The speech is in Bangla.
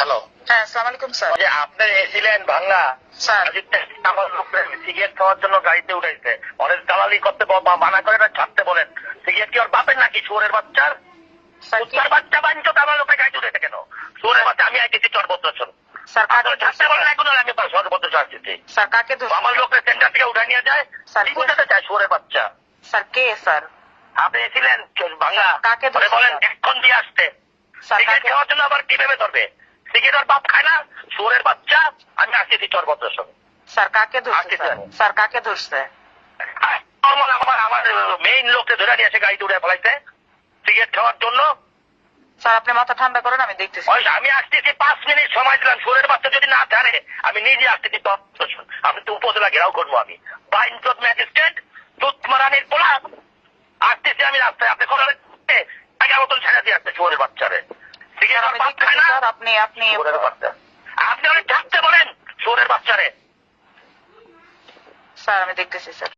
হ্যালো হ্যাঁ আসসালামু আলাইকুম স্যার। যে আপনি এসিলেন ভাঙ্গা। স্যার। আমার লোকদের সিগারেট খাওয়ার জন্য গাড়িতে উঠাইছে। অনেক দালালি করতে মানা করে না ছাড়তে বলেন। সিগারেট কি ওর বাপের নাকি সুরের বাচ্চার উত্তর বাচ্চা বাঞ্চত আমার লোকে গাড়িতে উঠেছে কেন? সুরের বাচ্চা আমি আইতেছি চরবদ্র স্যার কাকে আপনারা ছাড়তে বলেন এখন আমি সর্বত্র আসতেছি। স্যার কাকে আমার লোকের সেন্টার থেকে উঠে নিয়ে যায় স্যার, কি বুঝাতে চায় সুরের বাচ্চা? স্যার কে স্যার? আপনি এসিলেন ভাঙ্গা। কাকে বলেন? এখন দিয়ে আসতে। স্যার সিগারেট খাওয়ার জন্য আবার কি কীভাবে ধরবে? সিগারেট বাপ খায় না সুরের বাচ্চা আমি আসতেছি স্যার কাকে ধরছে আজকে স্যার। স্যার। স্যার কাকে ধরছে আমার আমার মেইন লোককে ধরে নিয়ে এসে গাড়িতে উঠে ফেলাইছে সিগারেট খাওয়ার জন্য? স্যার আপনি মাথা ঠান্ডা করেন আমি দেখতেছি। আমি আসতেছি পাঁচ মিনিট সময় দিলাম সুরের বাচ্চা যদি না ছাড়ে আমি নিজে আসতেছি বছর আমি তো উপজেলা ঘেরাও করব আমি। বাইনচোদ ম্যাজিস্ট্রেট দুধমারানির পোলা। আসতেছি আমি রাস্তায় আপনি কোন আগে মতন ছেড়ে দিয়ে আসছে সুরের বাচ্চারে। সিগারেট স্যার আপনি আপনি আপনি অনেক থাকতে বলেন সুরের বাচ্চারে। স্যার আমি দেখতেছি স্যার।